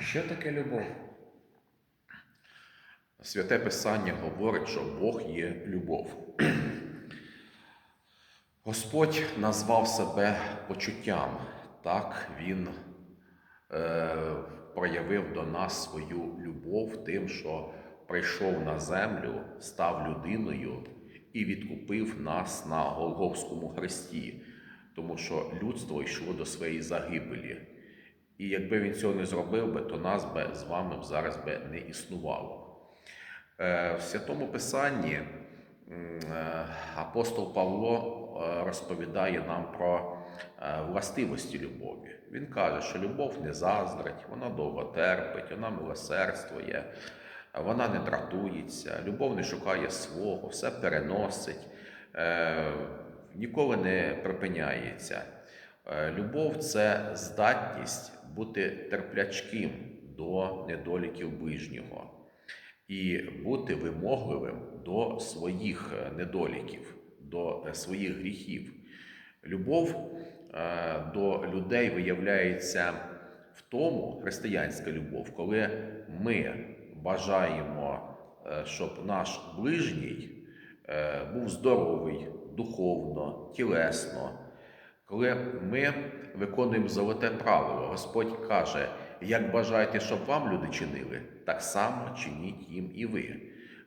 Що таке любов? Святе Писання говорить, що Бог є любов. Господь назвав себе почуттям. Так, Він е, проявив до нас свою любов тим, що прийшов на землю, став людиною і відкупив нас на Голговському хресті, тому що людство йшло до своєї загибелі. І якби він цього не зробив би, то нас би з вами зараз би не існувало. Е, В Святому Писанні е, апостол Павло е, розповідає нам про властивості любові. Він каже, що любов не заздрить, вона довго терпить, вона милосердствує, вона не дратується, любов не шукає свого, все переносить, ніколи не припиняється. Любов це здатність бути терплячким до недоліків ближнього і бути вимогливим до своїх недоліків, до е, своїх гріхів. Любов е, до людей виявляється в тому, християнська любов, коли ми бажаємо, е, щоб наш ближній був здоровий духовно, тілесно. Коли ми виконуємо золоте правило, Господь каже, як бажаєте, щоб вам люди чинили, так само чиніть їм і ви.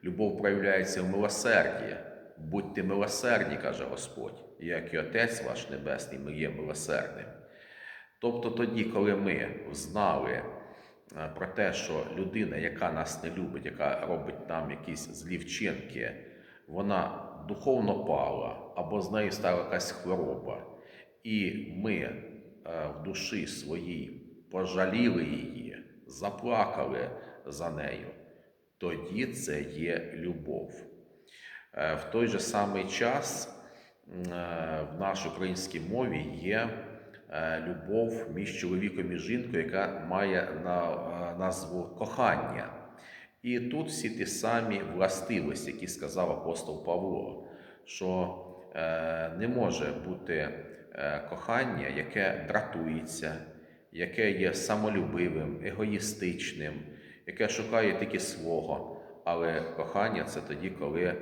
Любов проявляється в милосерді. Будьте милосердні, каже Господь, як і Отець ваш Небесний, ми є милосердним. Тобто тоді, коли ми знали е, про те, що людина, яка нас не любить, яка робить нам якісь злі вчинки, вона духовно пала або з нею стала якась хвороба, і ми е, в душі своїй пожаліли її, заплакали за нею, тоді це є любов. Е, В той же самий час е, в нашій українській мові є любов між чоловіком і жінкою, яка має назву кохання. І тут всі ті самі властивості, які сказав апостол Павло, що не може бути е, кохання, яке дратується, яке є самолюбивим, егоїстичним, яке шукає тільки свого. Але кохання це тоді, коли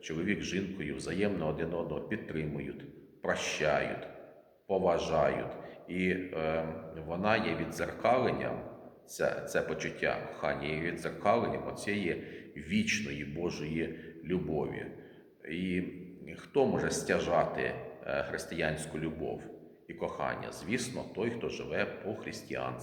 чоловік з жінкою взаємно один одного підтримують, прощають, поважають. І е, вона є відзеркаленням, це, це почуття кохання є відзеркаленням оцієї вічної Божої любові. І хто може стяжати е, християнську любов і кохання? Звісно, той, хто живе по християнськи.